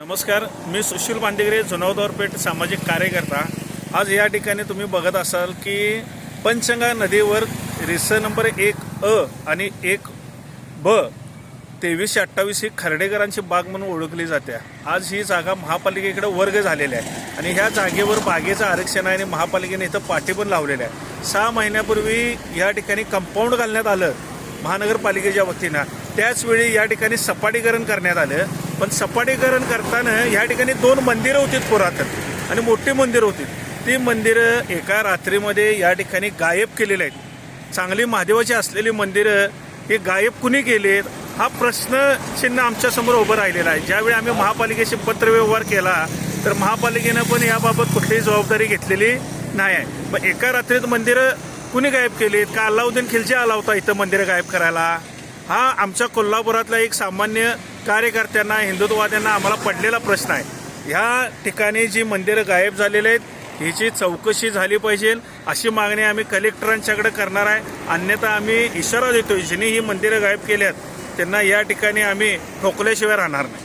नमस्कार मी सुशील पांडेगिरे जुनावदरपेठ सामाजिक कार्यकर्ता. आज या ठिकाणी तुम्ही बघत असाल की पंचगंगा नदीवर रिस नंबर एक अ आणि एक ब तेवीसशे अठ्ठावीस ही खर्डेकरांची बाग म्हणून ओळखली जाते. आज ही जागा महापालिकेकडे वर्ग झालेली आहे आणि ह्या जागेवर बागेचं आरक्षण आहे आणि महापालिकेने इथं पाठी पण लावलेल्या आहे. सहा महिन्यापूर्वी या ठिकाणी कंपाऊंड घालण्यात आलं महानगरपालिकेच्या वतीनं. त्याचवेळी या ठिकाणी सपाटीकरण करण्यात आलं. पण सपाटीकरण करताना या ठिकाणी दोन मंदिरं होती पुरातन आणि मोठी मंदिरं होती. ती मंदिरं एका रात्रीमध्ये या ठिकाणी गायब केलेली आहेत. चांगली महादेवाची असलेली मंदिरं हे गायब कुणी केलेत हा प्रश्न चिन्ह आमच्यासमोर उभं राहिलेला आहे. ज्यावेळी आम्ही महापालिकेशी पत्रव्यवहार केला तर महापालिकेनं पण याबाबत कुठलीही जबाबदारी घेतलेली नाही आहे. मग एका रात्रीत मंदिरं कुणी गायब केलीत? का अल्लाउद्दीन खिलजी आला होता इथं मंदिरं गायब करायला? हा आमच्या कोल्हापुरातला एक सामान्य कार्यकर्त्यांना हिंदुत्ववाद्यांना आम्हाला पडलेला प्रश्न आहे. ह्या ठिकाणी जी मंदिरं गायब झालेली आहेत हिची चौकशी झाली पाहिजे. अशी मागणी आम्ही कलेक्टरांच्याकडे करणार आहे. अन्यथा आम्ही इशारा देतोय जिने ही मंदिरं गायब केली आहेत त्यांना या ठिकाणी आम्ही ठोकल्याशिवाय राहणार नाही.